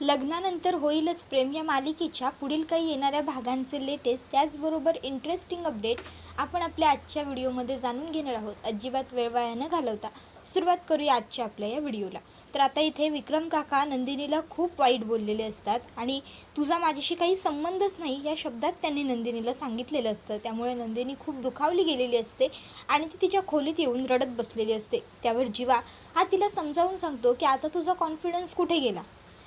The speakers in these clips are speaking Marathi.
लग्नानंतर होईलच. प्रेम या मालिकेच्या पुढील काही येणाऱ्या भागांचे लेटेस्ट त्याचबरोबर इंटरेस्टिंग अपडेट आपण आपल्या आजच्या व्हिडिओमध्ये जाणून घेणार आहोत. अजिबात वेळ वाया न घालवता सुरुवात करूया आजच्या आपल्या या व्हिडिओला. तर आता इथे विक्रम काका नंदिनीला खूप वाईट बोललेले असतात आणि तुझा माझ्याशी काही संबंधच नाही या शब्दात त्यांनी नंदिनीला सांगितलेलं असतं. त्यामुळे नंदिनी खूप दुखावली गेलेली असते आणि ती तिच्या खोलीत येऊन रडत बसलेली असते. त्यावर जीवा हा तिला समजावून सांगतो की आता तुझा कॉन्फिडन्स कुठे गेला?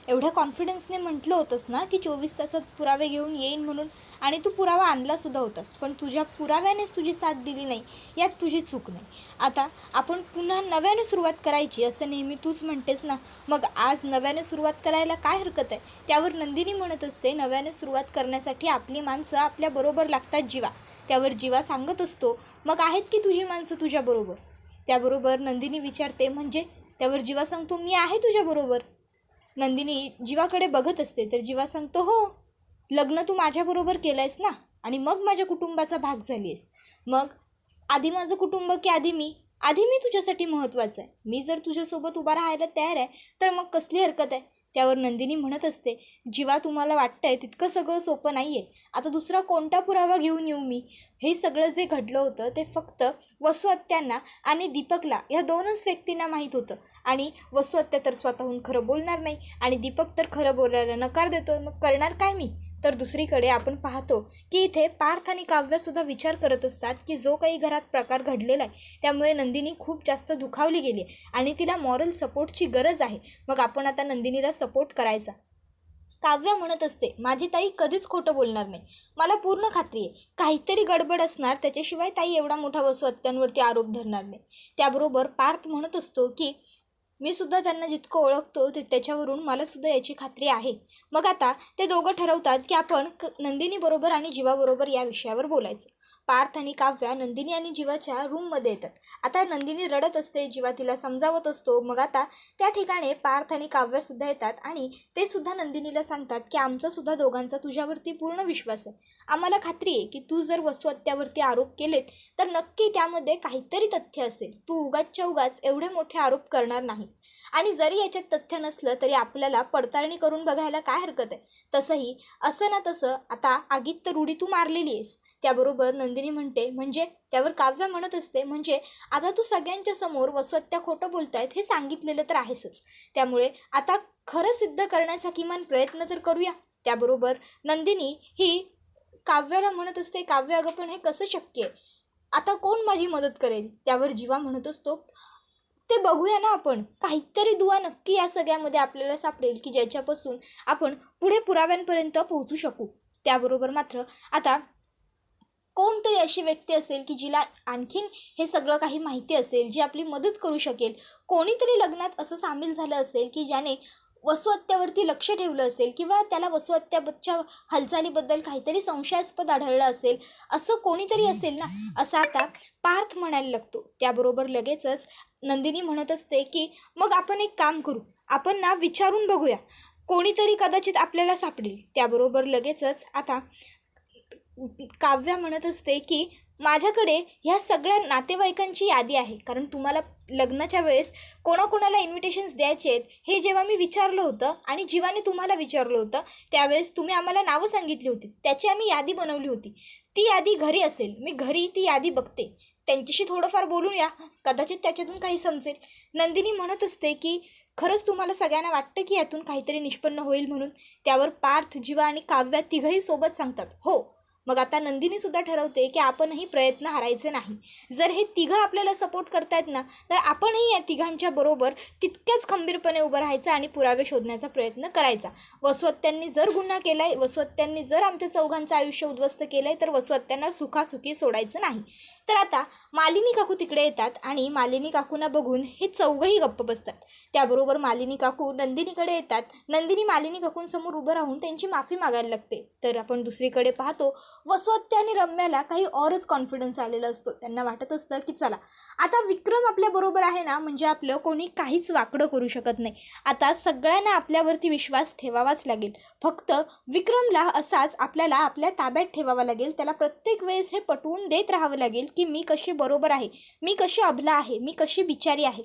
एवढ्या कॉन्फिडन्सने म्हटलं होतंस ना की चोवीस तासात पुरावे घेऊन येईन म्हणून आणि तू पुरावा आणलासुद्धा होतास पण तुझ्या पुराव्यानेच तुझी साथ दिली नाही यात तुझी चूक नाही. आता आपण पुन्हा नव्याने सुरुवात करायची असं नेहमी तूच म्हणतेस ना. मग आज नव्याने सुरुवात करायला काय हरकत आहे? त्यावर नंदिनी म्हणत असते नव्याने सुरुवात करण्यासाठी आपली माणसं आपल्याबरोबर लागतात जीवा. त्यावर जीवा सांगत असतो मग आहेत की तुझी माणसं तुझ्याबरोबर त्याबरोबर नंदिनी विचारते म्हणजे? त्यावर जीवा सांगतो मी आहे तुझ्याबरोबर नंदिनी जीवाकडे बघत असते तर जीवा सांगतो हो लग्न तू माझ्याबरोबर केलं आहेस ना? आणि मग माझ्या कुटुंबाचा भाग झाली आहेस मग आधी माझं कुटुंब की आधी मी? आधी मी तुझ्यासाठी महत्त्वाचं आहे. मी जर तुझ्यासोबत उभा राहायला तयार आहे तर मग कसली हरकत आहे? त्यावर नंदिनी म्हणत असते जीवा तुम्हाला वाटतं आहे तितकं सगळं सोपं नाही आहे आता दुसरा कोणता पुरावा घेऊन येऊ मी? हे सगळं जे घडलं होतं ते फक्त वसुहत्यांना आणि दीपकला या दोनच व्यक्तींना माहीत होतं. आणि वसुहत्या तर स्वतःहून खरं बोलणार नाही आणि दीपक तर खरं बोलायला नकार देतो मग करणार काय मी? तर दुसरीकडे आपण पाहतो की इथे पार्थ आणि काव्यसुद्धा विचार करत असतात की जो काही घरात प्रकार घडलेला आहे त्यामुळे नंदिनी खूप जास्त दुखावली गेली आहे आणि तिला मॉरल सपोर्टची गरज आहे. मग आपण आता नंदिनीला सपोर्ट करायचा. काव्य म्हणत असते माझी ताई कधीच खोटं बोलणार नाही. मला पूर्ण खात्री आहे. काहीतरी गडबड असणार त्याच्याशिवाय ताई एवढा मोठा वसवत्यांवरती आरोप धरणार नाही. त्याबरोबर पार्थ म्हणत असतो की मी सुद्धा त्यांना जितकं ओळखतो ते त्याच्यावरून मला सुद्धा याची खात्री आहे. मग आता ते दोघं ठरवतात की आपण क नंदिनीबरोबर आणि जीवाबरोबर या विषयावर बोलायचं. पार्थ आणि काव्या नंदिनी आणि जीवाच्या रूममध्ये येतात. आता नंदिनी रडत असते जीवा तिला समजावत असतो. मग आता त्या ठिकाणी पार्थ आणि काव्यसुद्धा येतात आणि ते सुद्धा नंदिनीला सांगतात की आमचासुद्धा दोघांचा तुझ्यावरती पूर्ण विश्वास आहे. आम्हाला खात्री आहे की तू जर वस्तू हत्यावरती आरोप केलेत तर नक्की त्यामध्ये काहीतरी तथ्य असेल. तू उगाचच्या उगाच एवढे मोठे आरोप करणार नाहीस. आणि जरी याच्यात तथ्य नसलं तरी आपल्याला पडताळणी करून बघायला काय हरकत आहे? तसंही असं ना तसं आता आगीत तर उडी तू मारलेली आहेस. त्याबरोबर नंद नंदिनी म्हणते म्हणजे त्यावर काव्य म्हणत असते म्हणजे आता तू सगळ्यांच्या समोर वसवत्या खोटं बोलतायत हे सांगितलेलं तर आहेसच. त्यामुळे आता खरं सिद्ध करण्याचा किमान प्रयत्न तर करूया. त्याबरोबर नंदिनी ही काव्याला म्हणत असते काव्य अगं पण हे कसं शक्य आहे? आता कोण माझी मदत करेल? त्यावर जीवा म्हणत असतो. ते बघूया ना आपण. काहीतरी दुवा नक्की या सगळ्यामध्ये आपल्याला सापडेल की ज्याच्यापासून आपण पुढे पुराव्यांपर्यंत पोहोचू शकू. त्याबरोबर मात्र आता कोणतरी अशी व्यक्ती असेल की जिला आणखीन हे सगळं काही माहिती असेल जी आपली मदत करू शकेल. कोणीतरी लग्नात असं सामील झालं असेल की ज्याने वसुहत्यावरती लक्ष ठेवलं असेल किंवा त्याला वसुहत्याच्या हालचालीबद्दल काहीतरी संशयास्पद आढळलं असेल असं कोणीतरी असेल ना असं आता पार्थ म्हणायला लागतो. त्याबरोबर लगेचच नंदिनी म्हणत असते की मग आपण एक काम करू. आपण ना विचारून बघूया. कोणीतरी कदाचित आपल्याला सापडेल. त्याबरोबर लगेचच आता काव्या म्हणत असते की माझ्याकडे ह्या सगळ्या नातेवाईकांची यादी आहे. कारण तुम्हाला लग्नाच्या वेळेस कोणाकोणाला इन्व्हिटेशन्स द्यायचे आहेत हे जेव्हा मी विचारलं होतं आणि जीवाने तुम्हाला विचारलं होतं त्यावेळेस तुम्ही आम्हाला नावं सांगितली होती. त्याची आम्ही यादी बनवली होती. ती यादी घरी असेल. मी घरी ती यादी बघते. त्यांच्याशी थोडंफार बोलून या. कदाचित त्याच्यातून काही समजेल. नंदिनी म्हणत असते की खरंच तुम्हाला सगळ्यांना वाटतं की यातून काहीतरी निष्पन्न होईल म्हणून? त्यावर पार्थ जीवा आणि काव्या तिघंही सोबत सांगतात. हो मग आता नंदिनीसुद्धा ठरवते की आपणही प्रयत्न हारायचे नाही. जर हे तिघं आपल्याला सपोर्ट करतायत ना तर आपणही या तिघांच्या बरोबर तितक्याच खंबीरपणे उभं राहायचं आणि पुरावे शोधण्याचा प्रयत्न करायचा. वसवत्त्यांनी जर गुन्हा केला आहे वसुहत्यांनी जर आमच्या चौघांचं आयुष्य उद्ध्वस्त केलं आहे तर वसवत्त्यांना सुखासुखी सोडायचं नाही. तर आता मालिनी काकू तिकडे येतात आणि मालिनी काकूंना बघून हे चौघही गप्प बसतात. त्याबरोबर मालिनी काकू नंदिनीकडे येतात. नंदिनी मालिनी काकूंसमोर उभं राहून त्यांची माफी मागायला लागते. तर आपण दुसरीकडे पाहतो वसुहत्या आणि रम्याला काही ऑरच कॉन्फिडन्स आलेला असतो. त्यांना वाटत असतं की चला आता विक्रम आपल्याबरोबर आहे ना म्हणजे आपलं कोणी काहीच वाकडं करू शकत नाही. आता सगळ्यांना आपल्यावरती विश्वास ठेवावाच लागेल. फक्त विक्रमला असाच आपल्याला आपल्या ताब्यात ठेवावा लागेल. त्याला प्रत्येक वेळेस हे पटवून देत राहावं लागेल. की मी कशी बरोबर आहे मी कशी अबला आहे मी कशी बिचारी आहे.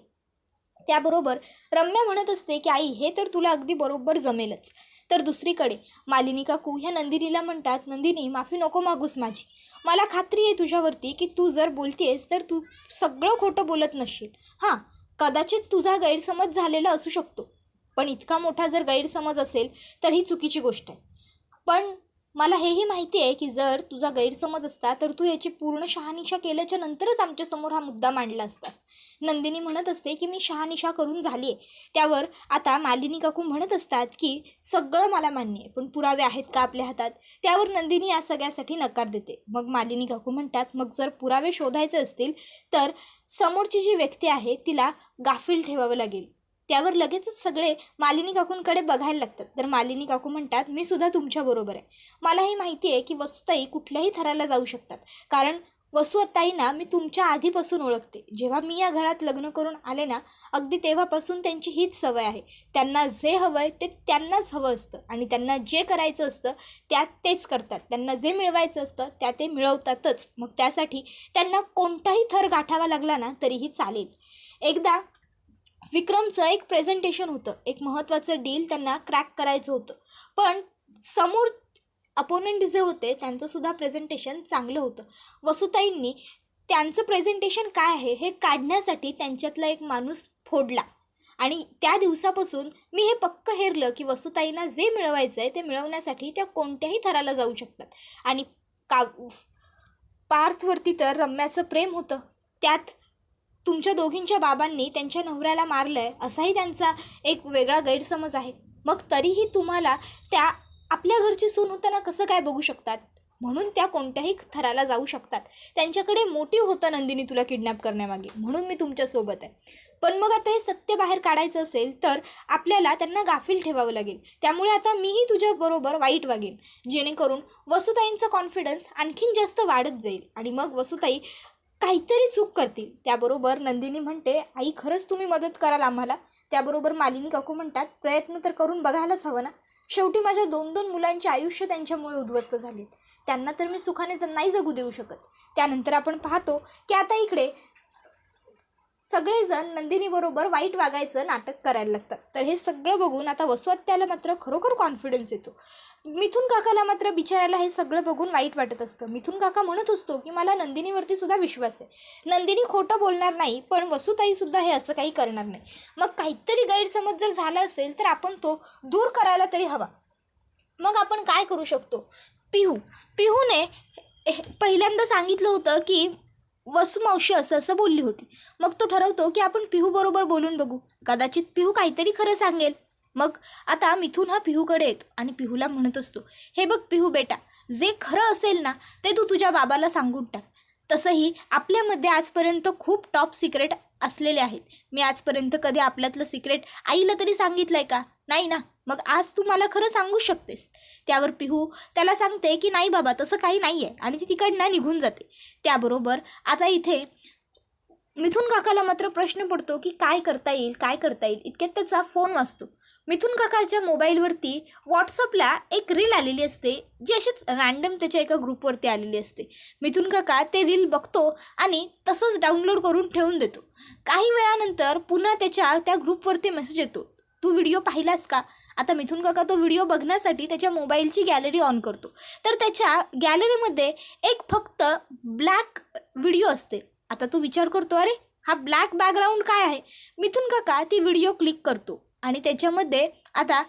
त्याबरोबर रम्या म्हणत असते की आई हे तर तुला अगदी बरोबर जमेलच. तर दुसरीकडे मालिनी काकू ह्या नंदिनीला म्हणतात नंदिनी माफी नको मागूस माझी. मला खात्री आहे तुझ्यावरती की तू जर बोलतेस तर तू सगळं खोटं बोलत नसशील. हां कदाचित तुझा गैरसमज झालेला असू शकतो. पण इतका मोठा जर गैरसमज असेल तर ही चुकीची गोष्ट आहे. पण मला हेही माहिती आहे की जर तुझा गैरसमज असता तर तू याची पूर्ण शहानिशा केल्याच्या नंतरच आमच्यासमोर हा मुद्दा मांडला असतास. नंदिनी म्हणत असते की मी शहानिशा करून झाली आहे त्यावर आता मालिनी काकू म्हणत असतात की सगळं मला मान्य आहे पण पुरावे आहेत का आपल्या हातात? त्यावर नंदिनी या सगळ्यासाठी नकार देते. मग मालिनी काकू म्हणतात मग जर पुरावे शोधायचे असतील तर समोरची जी व्यक्ती आहे तिला गाफील ठेवावं लागेल. त्यावर लगेचच सगळे मालिनी काकूंकडे बघायला लागतात. तर मालिनी काकू म्हणतात मी सुद्धा तुमच्याबरोबर आहे. मलाही माहिती आहे की वसुताई कुठल्याही थराला जाऊ शकतात. कारण वसुताईंना मी तुमच्या आधीपासून ओळखते. जेव्हा मी या घरात लग्न करून आले ना अगदी तेव्हापासून त्यांची हीच सवय आहे. त्यांना जे हवं आहे ते त्यांनाच हवं असतं. आणि त्यांना जे करायचं असतं त्यात तेच करतात. त्यांना जे मिळवायचं असतं त्या ते मिळवतातच. मग त्यासाठी त्यांना कोणताही थर गाठावा लागला ना तरीही चालेल. एकदा विक्रमचं एक प्रेझेंटेशन होतं. एक महत्त्वाचं डील त्यांना क्रॅक करायचं होतं. पण समोर अपोनंट जे होते त्यांचंसुद्धा प्रेझेंटेशन चांगलं होतं. वसुताईंनी त्यांचं प्रेझेंटेशन काय आहे हे काढण्यासाठी त्यांच्यातला एक माणूस फोडला. आणि त्या दिवसापासून मी हे पक्क हेरलं की वसुताईंना जे मिळवायचं आहे ते मिळवण्यासाठी त्या कोणत्याही थराला जाऊ शकतात. आणि का पार्थवरती तर रम्याचं प्रेम होतं. त्यात तुमच्या दोघींच्या बाबांनी त्यांच्या नवऱ्याला मारलं आहे असाही त्यांचा एक वेगळा गैरसमज आहे. मग तरीही तुम्हाला त्या आपल्या घरची सून होताना कसं काय बघू शकतात? म्हणून त्या कोणत्याही थराला जाऊ शकतात. त्यांच्याकडे मोटिव्ह होतं नंदिनी तुला किडनॅप करण्यामागे. म्हणून मी तुमच्यासोबत आहे. पण मग आता हे सत्य बाहेर काढायचं असेल तर आपल्याला त्यांना गाफील ठेवावं लागेल. त्यामुळे आता मीही तुझ्याबरोबर वाईट वागेन. जेणेकरून वसुताईंचा कॉन्फिडन्स आणखीन जास्त वाढत जाईल. आणि मग वसुताई काहीतरी चूक करतील. त्याबरोबर नंदिनी म्हणते आई खरंच तुम्ही मदत कराल आम्हाला. त्याबरोबर मालिनी काकू म्हणतात प्रयत्न तर करून बघायलाच हवं ना? शेवटी माझ्या दोन दोन मुलांचे आयुष्य त्यांच्यामुळे उद्ध्वस्त झालेत. त्यांना तर मी सुखाने ज नाही जगू देऊ शकत. त्यानंतर आपण पाहतो की आता इकडे सगळेजण नंदिनीबरोबर वाईट वागायचं नाटक करायला लागतात. तर हे सगळं बघून आता वसुहत्याला मात्र खरोखर कॉन्फिडन्स येतो. मिथून काकाला मात्र बिचारायला हे सगळं बघून वाईट वाटत असतं. मिथून काका म्हणत असतो की मला नंदिनीवरती सुद्धा विश्वास आहे. नंदिनी खोटं बोलणार नाही पण वसुताईसुद्धा हे असं काही करणार नाही. मग काहीतरी गैरसमज जर झाला असेल तर आपण तो दूर करायला तरी हवा. मग आपण काय करू शकतो? पिहू. पिहूने हे- पहिल्यांदा सांगितलं होतं की वसुमावशी असं असं बोलली होती. मग तो ठरवतो की आपण पिहूबरोबर बोलून बघू. कदाचित पिहू काहीतरी खरं सांगेल. मग आता मिथून हा पिहूकडे येतो आणि पिहूला म्हणत असतो हे बघ पिहू बेटा जे खरं असेल ना ते तू तुझ्या बाबाला सांगून टाक. तसंही आपल्यामध्ये आजपर्यंत खूप टॉप सिक्रेट असलेले आहेत. मी आजपर्यंत कधी आपल्यातलं सिक्रेट आईला तरी सांगितलं आहे का? नाही ना मग आज तू मला खरं सांगू शकतेस. त्यावर पिहू त्याला सांगते की नाही बाबा तसं काही नाही आहे आणि ती तिकडनं निघून जाते. त्याबरोबर आता इथे मिथून काकाला मात्र प्रश्न पडतो की काय करता येईल काय करता येईल? इतक्यात त्याचा फोन वाचतो मिथून काकाच्या मोबाईलवरती व्हॉट्सअपला एक रील आलेली असते जी अशीच रँडम त्याच्या एका ग्रुपवरती आलेली असते. मिथून काका ते रील बघतो आणि तसंच डाउनलोड करून ठेवून देतो. काही वेळानंतर पुन्हा त्याच्या त्या ग्रुपवरती मेसेज येतो. तू व्हिडिओ पाहिलास का? आता मिथून काका तो व्हिडिओ बघण्यासाठी त्याच्या मोबाईलची गॅलरी ऑन करतो. तर त्याच्या गॅलरीमध्ये एक फक्त ब्लॅक व्हिडिओ असते. आता तो विचार करतो अरे हा ब्लॅक बॅकग्राऊंड काय आहे? मिथून काका ती व्हिडिओ क्लिक करतो आणि त्याच्यामध्ये आता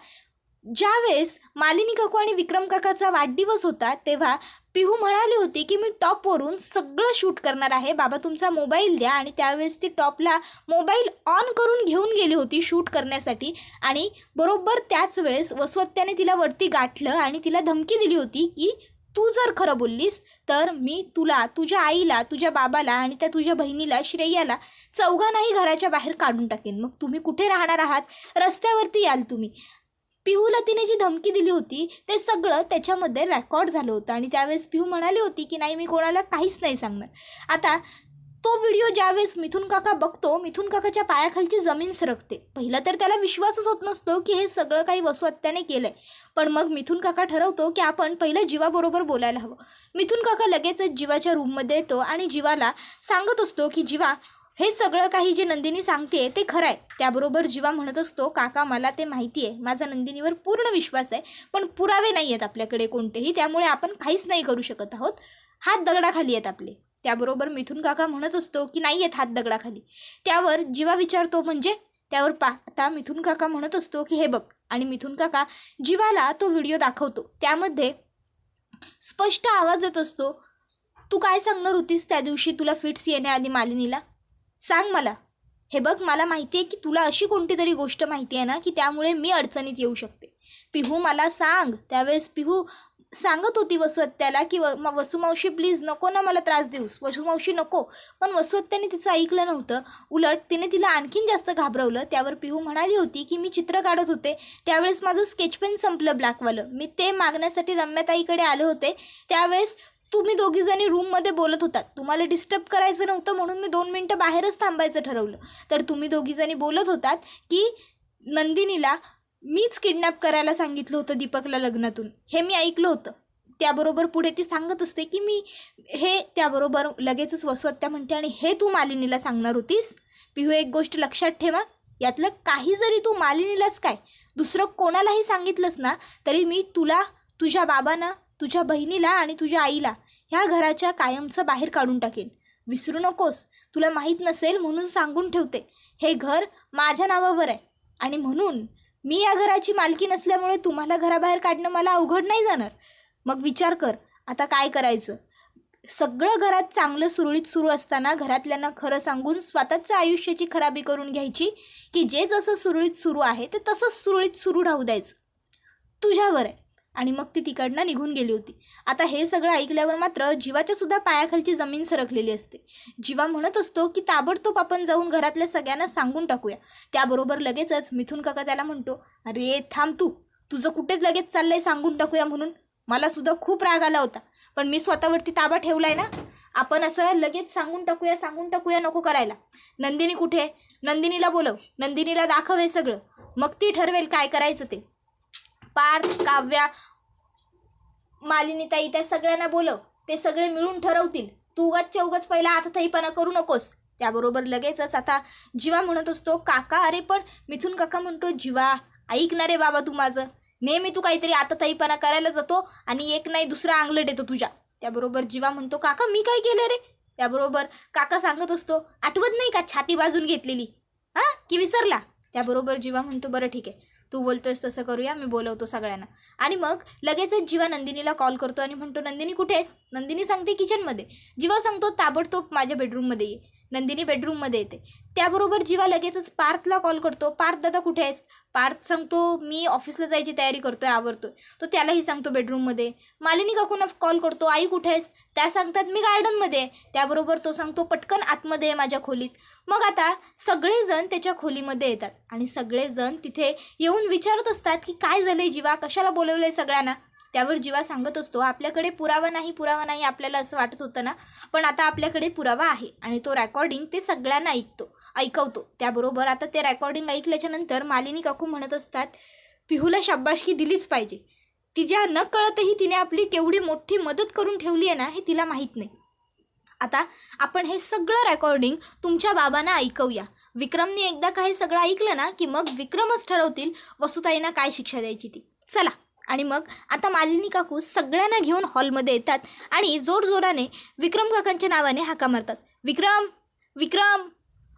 ज्यावेळेस मालिनी काकू आणि विक्रम काकाचा वाढदिवस होता तेव्हा पिहू म्हणाली होती की मी टॉपवरून सगळं शूट करणार आहे. बाबा तुमचा मोबाईल द्या. आणि त्यावेळेस ती टॉपला मोबाईल ऑन करून घेऊन गेली होती शूट करण्यासाठी. आणि बरोबर त्याच वेळेस वसवत्याने तिला वरती गाठलं आणि तिला धमकी दिली होती की तू जर खरं बोललीस तर मी तुला तुझ्या आईला तुझ्या बाबाला आणि त्या तुझ्या बहिणीला श्रेयाला चौघांनाही घराच्या बाहेर काढून टाकेन. मग तुम्ही कुठे राहणार आहात? रस्त्यावरती याल तुम्ही. पिहूला तिने जी धमकी दिली होती ते सगळं त्याच्यामध्ये रेकॉर्ड झालं होतं. आणि त्यावेळेस पिहू म्हणाली होती की नाही मी कोणाला काहीच नाही सांगणार. आता तो व्हिडिओ ज्यावेळेस मिथून काका बघतो मिथून काकाच्या पायाखालची जमीन सरकते. पहिलं तर त्याला विश्वासच होत नसतो की हे सगळं काही वसुहत्याने केलं आहे पण मग मिथून काका ठरवतो की आपण पहिलं जीवाबरोबर बोलायला हवं. मिथून काका लगेचच जीवाच्या रूममध्ये येतो आणि जीवाला सांगत असतो की जीवा हे सगळं काही जे नंदिनी सांगते ते खरं आहे. त्याबरोबर जीवा म्हणत असतो काका मला ते माहिती आहे. माझा नंदिनीवर पूर्ण विश्वास आहे पण पुरावे नाही आहेत आपल्याकडे कोणतेही. त्यामुळे आपण काहीच नाही करू शकत आहोत. हात दगडाखाली आहेत आपले. त्याबरोबर मिथून काका म्हणत असतो की नाही आहेत हात दगडाखाली. त्यावर जीवा विचारतो म्हणजे त्यावर पाहता मिथून काका म्हणत असतो की हे बघ. आणि मिथून काका जीवाला तो व्हिडिओ दाखवतो. त्यामध्ये स्पष्ट आवाज येत असतो तू काय सांगणार होतीस त्या दिवशी? तुला फिट्स येण्याआधी मालिनीला? सांग मला. हे बघ मला माहिती आहे की तुला अशी कोणती तरी गोष्ट माहिती आहे ना की त्यामुळे मी अडचणीत येऊ शकते. पिहू मला सांग. त्यावेळेस पिहू सांगत होती वसुहत्याला की व वसुमावशी प्लीज नको ना मला त्रास देऊस. वसुमावशी नको. पण वसुहत्याने तिचं ऐकलं नव्हतं. उलट तिने तिला आणखीन जास्त घाबरवलं. त्यावर पिहू म्हणाली होती की मी चित्र काढत होते. त्यावेळेस माझं स्केच पेन संपलं ब्लॅकवालं मी ते मागण्यासाठी रम्याताईकडे आले होते. त्यावेळेस तुम्ही दोघीजणी रूममध्ये बोलत होतात. तुम्हाला डिस्टर्ब करायचं नव्हतं म्हणून मी दोन मिनटं बाहेरच थांबायचं ठरवलं. तर तुम्ही दोघीजणी बोलत होतात की नंदिनीला मीच किडनॅप करायला सांगितलं होतं दीपकला लग्नातून. हे मी ऐकलं होतं. त्याबरोबर पुढे ती सांगत असते की मी हे त्याबरोबर लगेचच वसवत्या म्हणते आणि हे तू मालिनीला सांगणार होतीस? पिहू एक गोष्ट लक्षात ठेवा. यातलं काही जरी तू मालिनीलाच काय दुसरं कोणालाही सांगितलंस ना तरी मी तुला तुझ्या बाबांना तुझ्या बहिणीला आणि तुझ्या आईला ह्या घराच्या कायमचं बाहेर काढून टाकेन. विसरू नकोस. तुला माहीत नसेल म्हणून सांगून ठेवते. हे घर माझ्या नावावर आहे. आणि म्हणून मी या घराची मालकी नसल्यामुळे तुम्हाला घराबाहेर काढणं मला अवघड नाही जाणार. मग विचार कर आता काय करायचं? सगळं घरात चांगलं सुरळीत सुरू असताना घरातल्यांना खरं सांगून स्वतःच्या आयुष्याची खराबी करून घ्यायची की जे जसं सुरळीत सुरू आहे ते तसंच सुरळीत सुरू राहू द्यायचं. तुझ्यावर आहे. आणि मग ती तिकडनं निघून गेली होती. आता हे सगळं ऐकल्यावर मात्र जीवाच्या सुद्धा पायाखालची जमीन सरकलेली असते. जीवा म्हणत असतो की ताबडतोब आपण जाऊन घरातल्या सगळ्यांना सांगून टाकूया. त्याबरोबर लगेचच मिथून काका त्याला म्हणतो अरे थांब तू. तुझं कुठेच लगेच चाललंय सांगून टाकूया म्हणून. मला सुद्धा खूप राग आला होता. पण मी स्वतःवरती ताबा ठेवलाय ना. आपण असं लगेच सांगून टाकूया सांगून टाकूया नको करायला. नंदिनी कुठे? नंदिनीला बोलव. नंदिनीला दाखव हे सगळं. मग ती ठरवेल काय करायचं ते. पार्थ काव्या मालिनीताई त्या सगळ्यांना बोलव. ते सगळे मिळून ठरवतील. तू उगाचच्या उगाच पहिला आताताईपणा करू नकोस. त्याबरोबर लगेचच आता जीवा म्हणत असतो काका अरे पण मिथून काका म्हणतो जीवा ऐक ना रे बाबा तू माझं. नेहमी तू काहीतरी आताताईपणा करायला जातो आणि एक नाही दुसरा आंगलट येतो तुझ्या. त्याबरोबर जीवा म्हणतो काका मी काय केलं रे? त्याबरोबर काका सांगत असतो आठवत नाही का छाती बाजून घेतलेली? हां? की विसरला? त्याबरोबर जीवा म्हणतो बरं ठीक आहे तू बोलतोयस तसं करूया मी बोलवतो सगळ्यांना. आणि मग लगेचच जीवा नंदिनीला कॉल करतो आणि म्हणतो नंदिनी कुठे आहेस? नंदिनी सांगते किचनमध्ये जीवा सांगतो ताबडतोब माझ्या बेडरूममध्ये ये. नंदिनी बेडरूममध्ये येते. त्याबरोबर जीवा लगेचच पार्थला कॉल करतो. पार्थ दादा कुठे आहेस? पार्थ सांगतो मी ऑफिसला जायची तयारी करतोय आवरतोय. तो त्यालाही सांगतो बेडरूममध्ये मालिनी काकूंना कॉल करतो आई कुठे आहेस? त्या सांगतात मी गार्डनमध्ये आहे. त्याबरोबर तो सांगतो पटकन आतमध्ये आहे माझ्या खोलीत. मग आता सगळेजण त्याच्या खोलीमध्ये येतात आणि सगळेजण तिथे येऊन विचारत असतात की काय झालं जीवा? कशाला बोलवलंय सगळ्यांना? त्यावर जीवा सांगत असतो. आपल्याकडे पुरावा नाही पुरावा नाही आपल्याला असं वाटत होतं ना? पण आता आपल्याकडे पुरावा आहे आणि तो रेकॉर्डिंग ते सगळ्यांना ऐकतो ऐकवतो. त्याबरोबर आता ते रेकॉर्डिंग ऐकल्याच्यानंतर मालिनी काकू म्हणत असतात पिहूला शाब्बाशकी दिलीच पाहिजे. तिच्या न कळतही तिने आपली केवढी मोठी मदत करून ठेवली आहे ना हे तिला माहीत नाही. आता आपण हे सगळं रेकॉर्डिंग तुमच्या बाबांना ऐकवूया. विक्रमने एकदा काही सगळं ऐकलं ना की मग विक्रमच ठरवतील वसुताईंना काय शिक्षा द्यायची ती. चला. आणि मग आता मालिनी काकू सगळ्यांना घेऊन हॉलमध्ये येतात आणि जोरजोराने विक्रम काकांच्या नावाने हाका मारतात. विक्रम विक्रम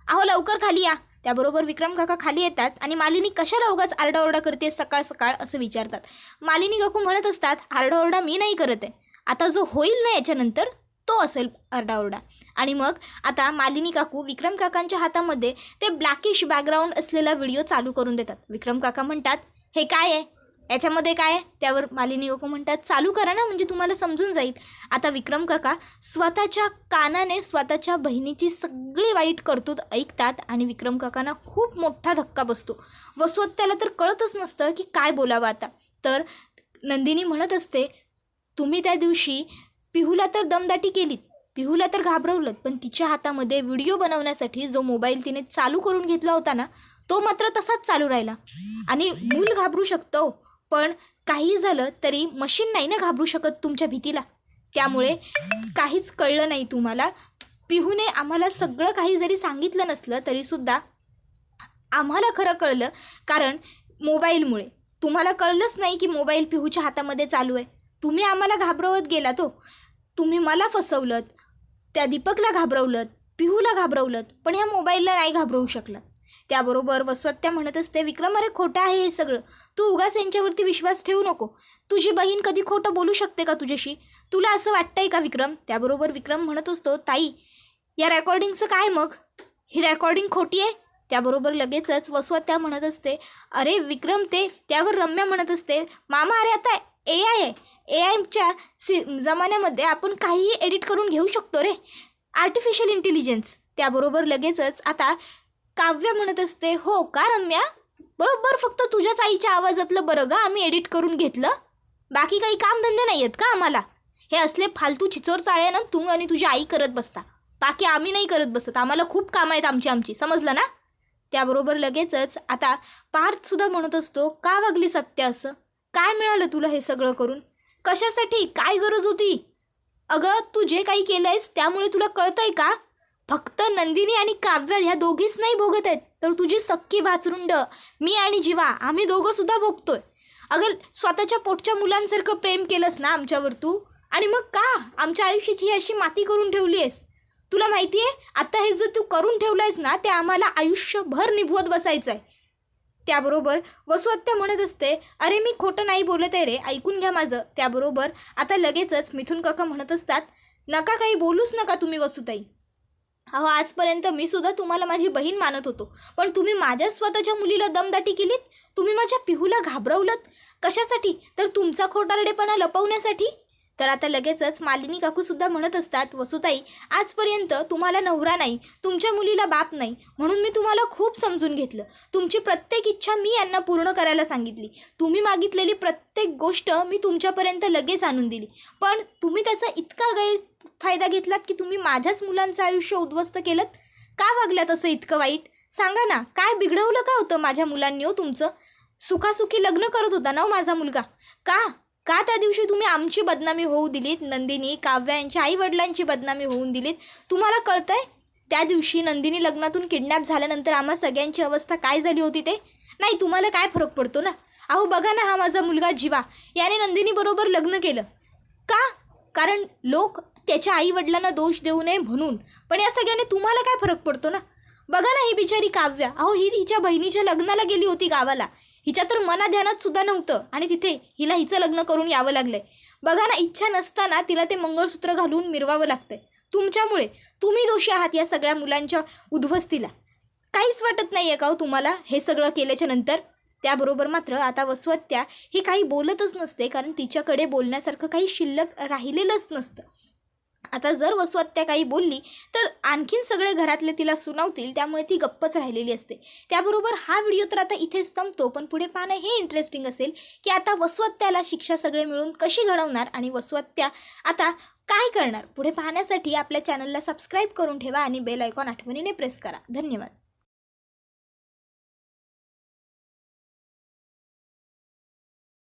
अहो लवकर खाली या. त्याबरोबर विक्रम काका खाली येतात आणि मालिनी कशाला उगाच आरडाओरडा करते सकाळ सकाळ असं विचारतात. मालिनी काकू म्हणत असतात आरडाओरडा मी नाही करत आहे. आता जो होईल ना याच्यानंतर तो असेल आरडाओरडा. आणि मग आता मालिनी काकू विक्रम काकांच्या हातामध्ये ते ब्लॅकिश बॅकग्राऊंड असलेला व्हिडिओ चालू करून देतात. विक्रम काका म्हणतात हे काय आहे? याच्यामध्ये काय आहे? त्यावर मालिनी काकू म्हणतात चालू करा ना म्हणजे तुम्हाला समजून जाईल. आता विक्रम काका स्वतःच्या कानाने स्वतःच्या बहिणीची सगळी वाईट करतूत ऐकतात आणि विक्रम काकांना खूप मोठा धक्का बसतो. वसवत त्याला तर कळतच नसतं की काय बोलावं आता. तर नंदिनी म्हणत असते तुम्ही त्या दिवशी पिहूला तर दमदाटी केलीत. पिहूला तर घाबरवलं पण तिच्या हातामध्ये व्हिडिओ बनवण्यासाठी जो मोबाईल तिने चालू करून घेतला होता ना तो मात्र तसाच चालू राहिला. आणि मूल घाबरू शकतो हो. पण काही झालं तरी मशीन नाही ना घाबरू शकत तुमच्या भीतीला. त्यामुळे काहीच कळलं नाही तुम्हाला. पिहूने आम्हाला सगळं काही जरी सांगितलं नसलं तरीसुद्धा आम्हाला खरं कळलं कारण मोबाईलमुळे. तुम्हाला कळलंच नाही की मोबाईल पिहूच्या हातामध्ये चालू आहे. तुम्ही आम्हाला घाबरवत गेला तो हो. तुम्ही मला फसवलं त्या दीपकला घाबरवलं पिहूला घाबरवलं पण ह्या मोबाईलला नाही घाबरवू शकलं त्याबरोबर वसवत्या म्हणत असते विक्रम अरे खोटं आहे हे सगळं. तू उगाच यांच्यावरती विश्वास ठेवू नको. तुझी बहीण कधी खोटं बोलू शकते का तुझ्याशी? तुला असं वाटतंय का विक्रम? त्याबरोबर विक्रम म्हणत असतो ताई या रेकॉर्डिंगचं काय मग? ही रेकॉर्डिंग खोटी आहे? त्याबरोबर लगेचच वसवत्या म्हणत असते अरे विक्रम ते त्यावर रम्या म्हणत असते मामा अरे आता ए आय आहे. ए आयच्या सी जमान्यामध्ये आपण काहीही एडिट करून घेऊ शकतो रे. आर्टिफिशियल इंटेलिजन्स त्याबरोबर लगेचच आता काव्य म्हणत असते हो का रम्या? बरोबर फक्त तुझ्याच आईच्या आवाजातलं बरं गा आम्ही एडिट करून घेतलं. बाकी काही कामधंदे नाही आहेत का आम्हाला? हे असले फालतू चिचोर चाळ्यानं ना तू आणि तुझी आई करत बसता. बाकी आम्ही नाही करत बसत आम्हाला खूप कामं आहेत आमची आमची. समजलं ना? त्याबरोबर लगेचच आता पार्थसुद्धा म्हणत असतो का वागली सत्य असं? काय मिळालं तुला हे सगळं करून? कशासाठी? काय गरज होती? अगं तू जे काही केलं आहेस त्यामुळे तुला कळतंय का? फक्त नंदिनी आणि काव्य ह्या दोघीच नाही भोगत आहेत. तर तुझी सक्की वाचरुंड मी आणि जीवा आम्ही दोघंसुद्धा भोगतोय. अगं स्वतःच्या पोटच्या मुलांसारखं प्रेम केलंस ना आमच्यावर तू? आणि मग का आमच्या आयुष्याची ही अशी माती करून ठेवली आहेस तुला माहिती आहे आता हे जे तू करून ठेवलं आहेस ना ते आम्हाला आयुष्यभर निभवत बसायचं आहे त्याबरोबर वसुहत्या म्हणत असते अरे मी खोटं नाही बोलत आहे रे ऐकून घ्या माझं. त्याबरोबर आता लगेचच मिथुन काका म्हणत असतात नका काही बोलूच नका तुम्ही वसुताई. अहो आजपर्यंत मी सुद्धा तुम्हाला माझी बहीण मानत होतो. पण तुम्ही माझ्या स्वतःच्या मुलीला दमदाटी केलीत? तुम्ही माझ्या पिहूला घाबरवलत? कशासाठी? तर तुमचा खोटारडेपणा लपवण्यासाठी? तर आता लगेचच मालिनी काकूसुद्धा म्हणत असतात वसुताई आजपर्यंत तुम्हाला नवरा नाही तुमच्या मुलीला बाप नाही म्हणून मी तुम्हाला खूप समजून घेतलं. तुमची प्रत्येक इच्छा मी यांना पूर्ण करायला सांगितली. तुम्ही मागितलेली प्रत्येक गोष्ट मी तुमच्यापर्यंत लगेच आणून दिली. पण तुम्ही त्याचा इतका गैर फायदा घेतलात की तुम्ही माझ्याच मुलांचं आयुष्य उद्ध्वस्त केलं का वागल्यात असं इतकं वाईट? सांगा ना काय बिघडवलं का होतं माझ्या मुलांनी हो तुमचं? सुखासुखी लग्न करत होता ना हो माझा मुलगा? का? का त्या दिवशी तुम्ही आमची बदनामी होऊ दिलीत? नंदिनी काव्या यांच्या आईवडिलांची बदनामी होऊन दिलीत? तुम्हाला कळतंय? त्या दिवशी नंदिनी लग्नातून किडनॅप झाल्यानंतर आम्हा सगळ्यांची अवस्था काय झाली होती ते? नाही तुम्हाला काय फरक पडतो ना? अहो बघा ना हा माझा मुलगा जीवा. याने नंदिनीबरोबर लग्न केलं. का? कारण लोक त्याच्या आई वडिलांना दोष देऊ नये म्हणून. पण या सगळ्याने तुम्हाला काय फरक पडतो ना? बघा ना ही बिचारी काव्या. अहो ही हिच्या बहिणीच्या लग्नाला गेली होती गावाला. हिच्या तर मनाध्यानात सुद्धा नव्हतं. आणि तिथे हिला हिचं लग्न करून यावं लागलंय. बघा ना इच्छा नसताना तिला ते मंगळसूत्र घालून मिरवावं लागतंय. तुमच्यामुळे तुम्ही दोषी आहात या सगळ्या मुलांच्या उद्ध्वस्तीला. काहीच वाटत नाही आहे का हो तुम्हाला हे सगळं केल्याच्यानंतर? त्याबरोबर मात्र आता वसवत्या ही काही बोलतच नसते कारण तिच्याकडे बोलण्यासारखं काही शिल्लक राहिलेलंच नसतं. आता जर वसुआत्या काही बोलली तर आणखीन सगळे घरातले तिला सुनावतील त्यामुळे ती गप्पच राहिलेली असते. त्याबरोबर हा व्हिडिओ तर आता इथेच संपतो पण पुढे पाहणं हे इंटरेस्टिंग असेल की आता वसुआत्याला शिक्षा सगळे मिळून कशी घडवणार आणि वसुआत्या आता काय करणार? पुढे पाहण्यासाठी आपल्या चॅनलला सबस्क्राईब करून ठेवा आणि बेल आयकॉन आठवणीने प्रेस करा. धन्यवाद.